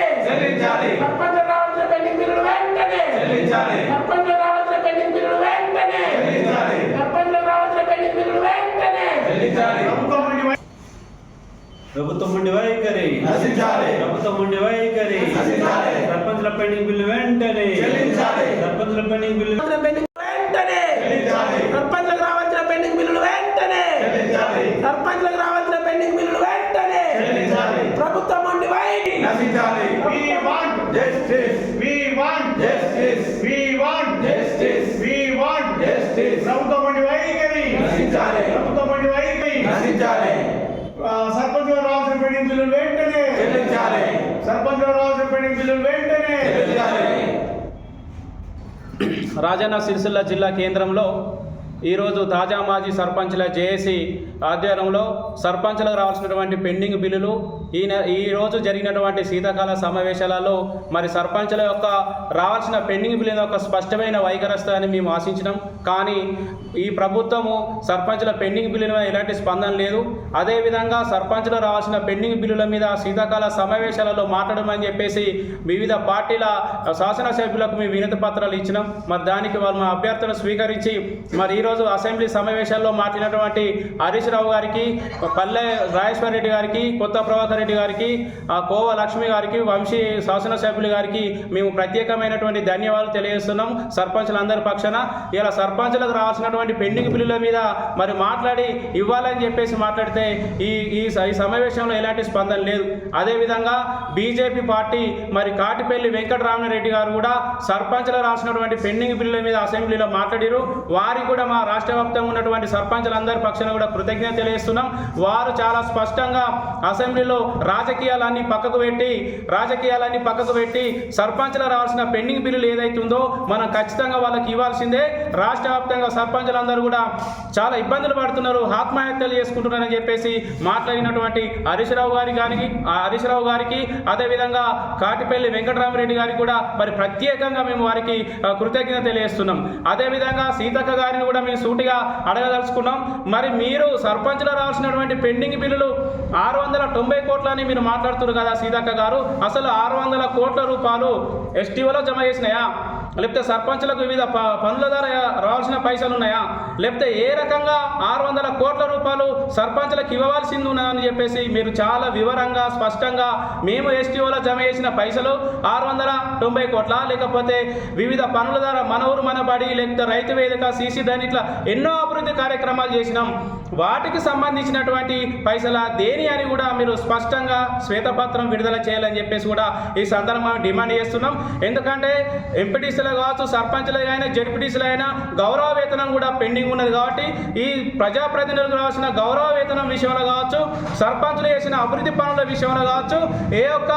వెంటనే చెల్లించాలి. సర్పంచ్ రావాల్సిన పెండింగ్ బిల్లులు వెంటనే. చెల్లించాలి. సర్పంచ్ రావాల్సిన పెండింగ్ బిల్లులు వెంటనే. చెల్లించాలి. సర్పంచ్ రావాల్సిన పెండింగ్ బిల్లులు వెంటనే. చెల్లించాలి. ప్రభుత్వం ఉండి వైఖరి. నశించాలి. ప్రభుత్వం ఉండి వైఖరి. నశించాలి. సర్పంచుల పెండింగ్ బిల్లు వెంటనే. చెల్లించాలి. సర్పంచుల పెండింగ్ బిల్లు పెండింగ్ బిల్లులు వెంటనే చెల్లించాలి. సర్పంచ్ గారు రావాల్సిన పెండింగ్ బిల్లులు వెంటనే చెల్లించాలి. రాజన్న సిరిసిల్ల జిల్లా కేంద్రంలో ఈరోజు తాజా మాజీ సర్పంచ్ల జేఏసీ ఆధ్వర్యంలో సర్పంచ్లకు రావాల్సినటువంటి పెండింగ్ బిల్లులు ఈ ఈరోజు ఈ రోజు జరిగినటువంటి శీతాకాల సమావేశాలలో మరి సర్పంచ్ల యొక్క రావాల్సిన పెండింగ్ బిల్లుల యొక్క స్పష్టమైన వైఖరిస్తాయని మేము ఆశించినాం. కానీ ఈ ప్రభుత్వము సర్పంచ్ల పెండింగ్ బిల్లుల మీద ఎలాంటి స్పందన లేదు. అదేవిధంగా సర్పంచ్లు రావాల్సిన పెండింగ్ బిల్లుల మీద శీతాకాల సమావేశాలలో మాట్లాడమని చెప్పేసి వివిధ పార్టీల శాసనసభ్యులకు మేము వినతి పత్రాలు ఇచ్చినాం. మరి దానికి వాళ్ళు మా అభ్యర్థులను స్వీకరించి మరి ఈరోజు అసెంబ్లీ సమావేశాల్లో మాట్లాడినటువంటి హరీష్ రావు గారికి పల్లె రాజేశ్వర రెడ్డి గారికి కొత్త ప్రభాకర్ రెడ్డి గారికి ఆ కోవ లక్ష్మి గారికి వంశీ శాసనసభ్యులు గారికి మేము ప్రత్యేకమైనటువంటి ధన్యవాదాలు తెలియజేస్తున్నాం. సర్పంచులందరి పక్షాన ఇలా సర్పంచులకు రావాల్సినటువంటి పెండింగ్ బిల్లుల మీద మరి మాట్లాడి ఇవ్వాలని చెప్పేసి మాట్లాడితే ఈ ఈ సమావేశంలో ఎలాంటి స్పందన లేదు. అదేవిధంగా బీజేపీ పార్టీ మరి కాటిపల్లి వెంకటరామరెడ్డి గారు కూడా సర్పంచ్లు రాసినటువంటి పెండింగ్ బిల్లుల మీద అసెంబ్లీలో మాట్లాడారు. వారికి కూడా మా రాష్ట్ర వ్యాప్తంగా ఉన్నటువంటి సర్పంచులందరి పక్షాన కూడా ప్రతిజ్ఞ తెలియజేస్తున్నాం. వారు చాలా స్పష్టంగా అసెంబ్లీలో రాజకీయాలన్నీ పక్కకు పెట్టి రాజకీయాలన్నీ పక్కకు పెట్టి సర్పంచ్లు రావాల్సిన పెండింగ్ బిల్లులు ఏదైతుందో మనం ఖచ్చితంగా వాళ్ళకి ఇవ్వాల్సిందే. రాష్ట్ర వ్యాప్తంగా సర్పంచులందరూ కూడా చాలా ఇబ్బందులు పడుతున్నారు. ఆత్మహత్యలు చేసుకుంటున్నారని చెప్పేసి మాట్లాడినటువంటి హరీష్ రావు గారి గారికి ఆ హరీష్ రావు గారికి అదేవిధంగా కాటిపల్లి వెంకటరామరెడ్డి గారికి కూడా మరి ప్రత్యేకంగా మేము వారికి కృతజ్ఞత తెలియజేస్తున్నాం. అదేవిధంగా సీతక్క గారిని కూడా మేము సూటిగా అడగదలుచుకున్నాం. మరి మీరు సర్పంచ్లో రావాల్సినటువంటి పెండింగ్ బిల్లులు ఆరు వందల తొంభై కోట్లని మీరు మాట్లాడుతున్నారు కదా సీతక్క గారు. అసలు ఆరు వందల కోట్ల రూపాయలు ఎస్టీఓలో జమ చేసినాయా? లేకపోతే సర్పంచులకు వివిధ ప- పనుల ద్వారా రావాల్సిన పైసలు ఉన్నాయా? లేకపోతే ఏ రకంగా ఆరు వందల కోట్ల రూపాయలు సర్పంచులకు ఇవ్వవలసింది ఉన్నదని చెప్పేసి మీరు చాలా వివరంగా స్పష్టంగా మేము ఎస్టీఓలో జమ చేసిన పైసలు ఆరు వందల తొంభై కోట్ల? లేకపోతే వివిధ పనుల ద్వారా మన ఊరు మన బడి లేకపోతే రైతు వేదిక సీసీ దాని ఇట్లా ఎన్నో అభివృద్ధి కార్యక్రమాలు చేసినాం. వాటికి సంబంధించినటువంటి పైసల దేని అని కూడా మీరు స్పష్టంగా శ్వేతపత్రం విడుదల చేయాలని చెప్పేసి కూడా ఈ సందర్భంగా డిమాండ్ చేస్తున్నాం. ఎందుకంటే ఎంపీటీసీలు కావచ్చు సర్పంచ్లు అయినా జడ్పీటీసీలు అయినా గౌరవ వేతనం కూడా పెండింగ్ ఉన్నది కాబట్టి ఈ ప్రజాప్రతినిధులకు రావాల్సిన గౌరవ వేతనం విషయంలో కావచ్చు సర్పంచ్లు చేసిన అభివృద్ధి పనుల విషయంలో కావచ్చు ఏ ఒక్క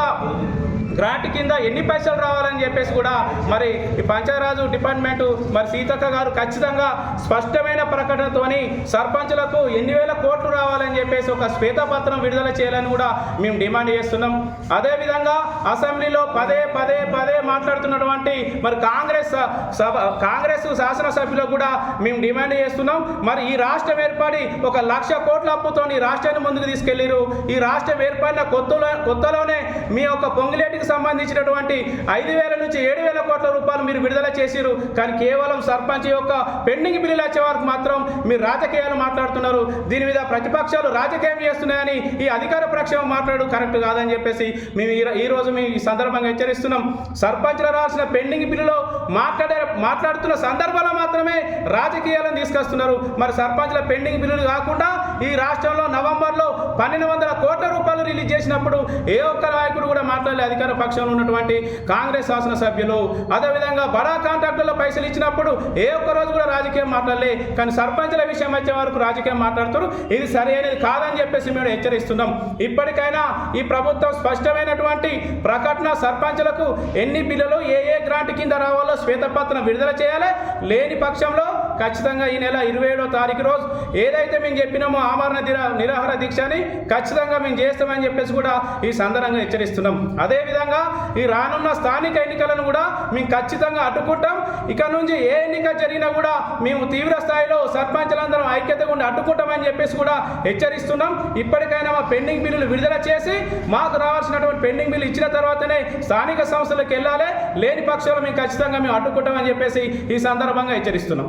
గ్రాంట్ కింద ఎన్ని పైసలు రావాలని చెప్పేసి కూడా మరి ఈ పంచాయరాజు డిపార్ట్మెంటు మరి సీతక్క గారు ఖచ్చితంగా స్పష్టమైన ప్రకటనతోని సర్పంచులకు ఎన్ని వేల కోట్లు రావాలని చెప్పేసి ఒక శ్వేతపత్రం విడుదల చేయాలని కూడా మేము డిమాండ్ చేస్తున్నాం. అదేవిధంగా అసెంబ్లీలో పదే పదే పదే మాట్లాడుతున్నటువంటి మరి కాంగ్రెస్ సభ కాంగ్రెస్ శాసనసభ్యులకు కూడా మేము డిమాండ్ చేస్తున్నాం. మరి ఈ రాష్ట్రం ఏర్పడి ఒక లక్ష కోట్ల అప్పుతో ఈ రాష్ట్రాన్ని ముందుకు తీసుకెళ్ళిరు ఈ రాష్ట్రం ఏర్పడిన కొత్తలో కొత్తలోనే మీ యొక్క పొంగులేటికి సంబంధించినటువంటి ఐదు వేల నుంచి ఏడు వేల కోట్ల రూపాయలు మీరు విడుదల చేసిరు కానీ కేవలం సర్పంచ్ యొక్క పెండింగ్ బిల్లులు వచ్చే వరకు మాత్రం మీరు రాజకీయాలు మాట్లాడుతున్నారు. దీని మీద ప్రతిపక్షాలు రాజకీయం చేస్తున్నాయని ఈ అధికార ప్రక్షేమం మాట్లాడు కరెక్ట్ కాదని చెప్పేసి మేము ఈ- ఈ రోజు మేము ఈ సందర్భంగా హెచ్చరిస్తున్నాం. సర్పంచ్లు రావాల్సిన పెండింగ్ బిల్లులో మాట్లాడే మాట్లాడుతున్న సందర్భంలో మాత్రమే రాజకీయాలను తీసుకొస్తున్నారు. మరి సర్పంచ్ల పెండింగ్ బిల్లులు కాకుండా ఈ రాష్ట్రంలో నవంబర్లో పన్నెండు వందల కోట్ల రూపాయలు రిలీజ్ చేసినప్పుడు ఏ ఒక్క నాయకుడు కూడా మాట్లాడలే అధికార పక్షంలో ఉన్నటువంటి కాంగ్రెస్ శాసనసభ్యులు అదేవిధంగా బడా కాంట్రాక్టుల్లో పైసలు ఇచ్చినప్పుడు ఏ ఒక్క రోజు కూడా రాజకీయం మాట్లాడలే. కానీ సర్పంచ్ల విషయం వచ్చే వరకు రాజకీయం మాట్లాడుతారు. ఇది సరి అనేది కాదని చెప్పేసి మేము హెచ్చరిస్తున్నాం. ఇప్పటికైనా ఈ ప్రభుత్వం స్పష్టమైనటువంటి ప్రకటన సర్పంచ్లకు ఎన్ని బిల్లులు ఏ ఏ గ్రాంట్ కింద రావాలో శ్వేతపత్రం విడుదల చేయాలి. లేని పక్షంలో ఖచ్చితంగా ఈ నెల ఇరవై ఏడో తారీఖు రోజు ఏదైతే మేము చెప్పినామో ఆమరణ నిరా నిరాహార దీక్షని ఖచ్చితంగా మేము చేస్తామని చెప్పేసి కూడా ఈ సందర్భంగా హెచ్చరిస్తున్నాం. అదేవిధంగా ఈ రానున్న స్థానిక ఎన్నికలను కూడా మేము ఖచ్చితంగా అడ్డుకుంటాం. ఇక నుంచి ఏ ఎన్నిక జరిగినా కూడా మేము తీవ్ర స్థాయిలో సర్పంచులందరం ఐక్యతగా ఉండి అడ్డుకుంటామని చెప్పేసి కూడా హెచ్చరిస్తున్నాం. ఇప్పటికైనా మా పెండింగ్ బిల్లులు విడుదల చేసి మాకు రావాల్సినటువంటి పెండింగ్ బిల్లు ఇచ్చిన తర్వాతనే స్థానిక సంస్థలకు వెళ్ళాలి. లేని పక్షంలో మేము ఖచ్చితంగా మేము అడ్డుకుంటామని చెప్పేసి ఈ సందర్భంగా హెచ్చరిస్తున్నాం.